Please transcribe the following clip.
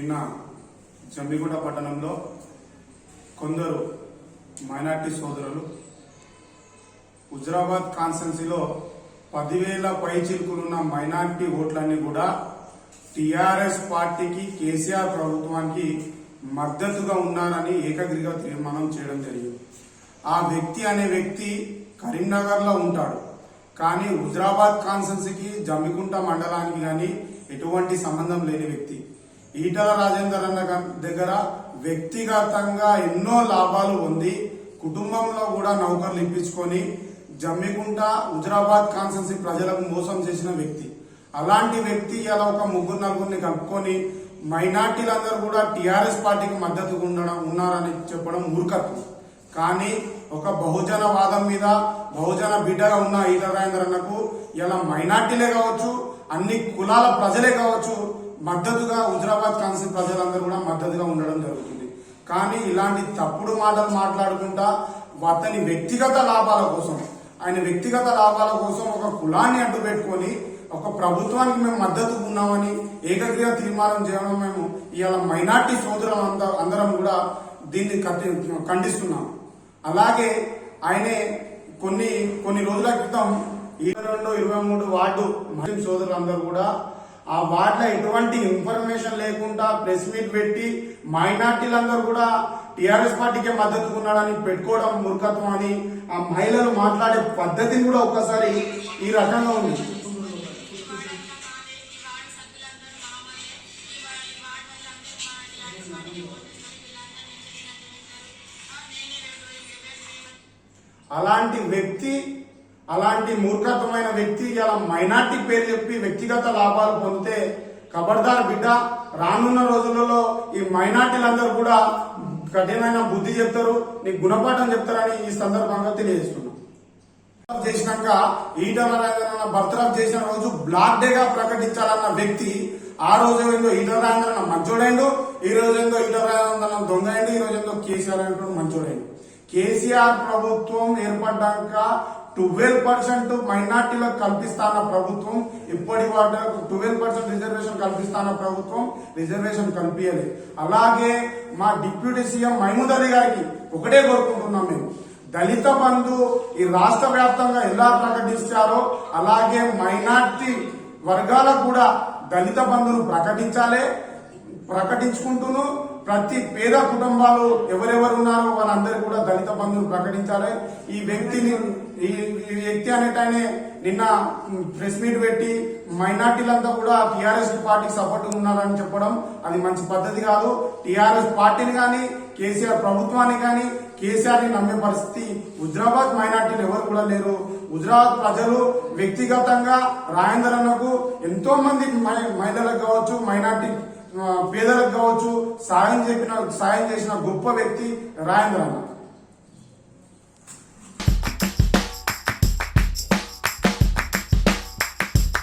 నిన్న జమ్మిగూడ పట్టణంలో కొందరు మైనార్టీ సోదరులు హుజరాబాద్ కాన్స్టెన్సీలో పదివేల పై చిలుకులున్న మైనార్టీ ఓట్లన్నీ కూడా టిఆర్ఎస్ పార్టీకి కేసీఆర్ ప్రభుత్వానికి మద్దతుగా ఉన్నారని ఏకగ్రీగా తీర్మానం చేయడం జరిగింది. ఆ వ్యక్తి అనే వ్యక్తి కరీంనగర్లో ఉంటాడు. కానీ హుజరాబాద్ కాన్స్టెన్సీకి జమ్మికుంట మండలానికి కానీ ఎటువంటి సంబంధం లేని వ్యక్తి. ఈటల రాజేందర్ అన్న దగ్గర వ్యక్తిగతంగా ఎన్నో లాభాలు ఉంది కుటుంబంలో కూడా నౌకర్లు ఇప్పించుకొని జమ్మికుంట హుజరాబాద్ కాన్స్టెన్సీ ప్రజలకు మోసం చేసిన వ్యక్తి. అలాంటి వ్యక్తి ఇలా ఒక ముగ్గురు నలుగురిని కలుపుకొని మైనార్టీలందరూ కూడా టీఆర్ఎస్ పార్టీకి మద్దతుగా ఉండడం ఉన్నారని చెప్పడం మూర్ఖత్వం. కానీ ఒక బహుజన వాదం మీద బహుజన బిడ్డగా ఉన్న ఈటల రాజేందర్ అన్నకు ఇలా మైనార్టీలే కావచ్చు అన్ని కులాల ప్రజలే కావచ్చు మద్దతుగా హుజరాబాద్ కాన్స్టిట్యూన్ ప్రజలందరూ కూడా మద్దతుగా ఉండడం జరుగుతుంది. కానీ ఇలాంటి తప్పుడు మాటలు మాట్లాడుకుంటా అతని వ్యక్తిగత లాభాల కోసం ఆయన వ్యక్తిగత లాభాల కోసం ఒక కులాన్ని అడ్డు పెట్టుకొని ఒక ప్రభుత్వానికి మేము మద్దతు ఉన్నామని ఏకగ్రీవ తీర్మానం చేయడం మేము ఇవాళ మైనార్టీ సోదరులు అంద- అందరం కూడా దీన్ని ఖండిస్తున్నాం. అలాగే ఆయనే కొన్ని కొన్ని రోజుల క్రితం ఇరవై రెండు ఇరవై మూడు వార్డు ముస్లిం సోదరులందరూ కూడా ఆ వార్డులో ఎటువంటి ఇన్ఫర్మేషన్ లేకుండా ప్రెస్ మీట్ పెట్టి మైనార్టీలందరూ కూడా టిఆర్ఎస్ పార్టీకే మద్దతు ఉన్నాడని పెట్టుకోవడం మూర్ఖత్వం అని ఆ మహిళలు మాట్లాడే పద్ధతిని కూడా ఒక్కసారి ఈ రకంగా ఉంది. అలాంటి వ్యక్తి అలాంటి మూర్ఖత్వమైన వ్యక్తి ఇలా మైనార్టీ పేరు చెప్పి వ్యక్తిగత లాభాలు పొందితే కబర్దార్ బిడ్డ రానున్న రోజులలో ఈ మైనార్టీలందరూ కూడా కఠినమైన బుద్ధి చెప్తారు నీకు గుణపాఠం చెప్తారని ఈ సందర్భంగా తెలియజేస్తున్నాం. చేసినాక ఈటల రాజేంద్ర బర్త్రఫ్ చేసిన రోజు బ్లాక్ డే గా ప్రకటించాలన్న వ్యక్తి ఆ రోజు ఏందో ఈటల రాజేంద్ర మంచోడైండు ఈ రోజు ఏందో ఈటల రాజేంద్ర దొంగ అయింది ఈ రోజు ఏందో కేసీఆర్ అంటున్నాడు మంచోడైండు. కేసీఆర్ ప్రభుత్వం ఏర్పడ్డాక ట్వెల్వ్ పర్సెంట్ మైనార్టీలకు కల్పిస్తాన ప్రభుత్వం ఇప్పటి వరకు ట్వెల్వ్ పర్సెంట్ రిజర్వేషన్ కల్పిస్తాన ప్రభుత్వం రిజర్వేషన్ కల్పించలేదు అలాగే మా డిప్యూటీ సీఎం మహమూద్ అలీ గారికి ఒకటే కోరుకుంటున్నాం మేము. దళిత బంధు ఈ రాష్ట్ర వ్యాప్తంగా ఎలా ప్రకటించారో అలాగే మైనార్టీ వర్గాలకు కూడా దళిత బంధును ప్రకటించాలి ప్రకటించుకుంటూను ప్రతి పేద కుటుంబాలు ఎవరెవరు ఉన్నారో వాళ్ళందరూ కూడా దళిత బంధువులు ప్రకటించాలి. ఈ వ్యక్తిని ఈ ఈ వ్యక్తి అనేటనే నిన్న ప్రెస్ మీట్ పెట్టి మైనార్టీలంతా కూడా టిఆర్ఎస్ పార్టీకి సపోర్ట్ ఉన్నారని చెప్పడం అది మంచి పద్ధతి కాదు. టిఆర్ఎస్ పార్టీని కానీ కేసీఆర్ ప్రభుత్వాన్ని కానీ కేసీఆర్ని నమ్మే పరిస్థితి హుజరాబాద్ మైనార్టీలు ఎవరు కూడా లేరు. హుజరాబాద్ ప్రజలు వ్యక్తిగతంగా రాజేందర్ అన్నకు ఎంతో మంది మహిళలకు కావచ్చు మైనార్టీ పేదలకు కావచ్చు సాయం చెప్పిన సాయం చేసిన గొప్ప వ్యక్తి రాజేంద్ర అన్న